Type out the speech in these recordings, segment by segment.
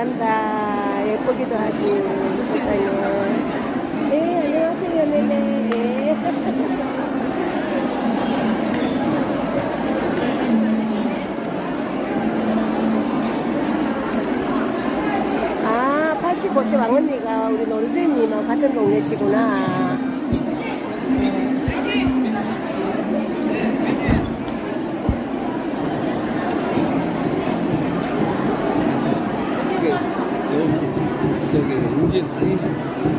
잘한다. 예쁘기도 하지. 세상에. 네, 안녕하세요, 네네. 네. 아, 85세 왕언니가 우리 노르제님하고 같은 동네시구나. 저기 우진 단위시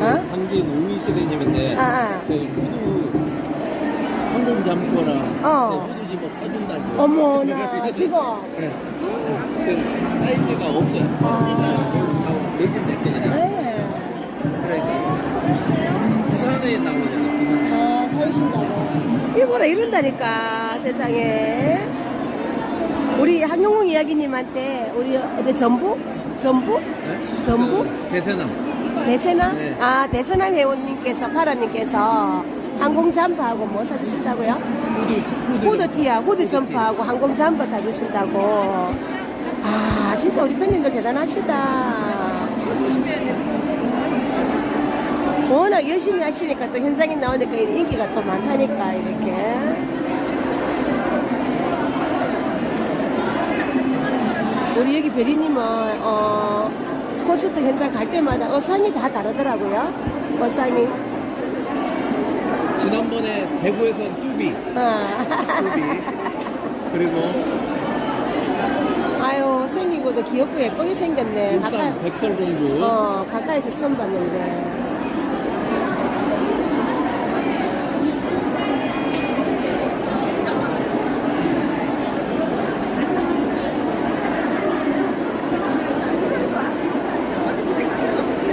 어? 당진 우이시대님인데 아, 아. 저 후드 항공 잠거나 어. 후드 집어 사준다고. 어머나, 지금. 네. 저 사이즈가 없어요. 아. 매진됐거든요. 네. 그러니까 부산에 나오잖아. 부산에. 아, 사이신다고. 이거라 이런다니까, 세상에. 우리 한용웅 이야기님한테, 우리, 어디 전북? 전북? 네? 전북? 그 대세남. 대세남? 네. 아, 대세남 회원님께서, 파라님께서 항공 잠바하고 뭐 사주신다고요? 후드 후드. 후드티야, 후드 점퍼하고 항공 잠바 사주신다고. 아, 진짜 우리 팬님들 대단하시다. 워낙 열심히 하시니까 또 현장에 나오니까 이 인기가 또 많다니까, 이렇게. 우리 여기 베리님은, 어, 콘서트 현장 갈 때마다 어상이 다 다르더라고요. 어상이. 지난번에 대구에서 뚜비. 어. 뚜비. 그리고 아유, 생긴 것도 귀엽고 예쁘게 생겼네. 가까이, 울산 백설공주. 어, 가까이서 처음 봤는데.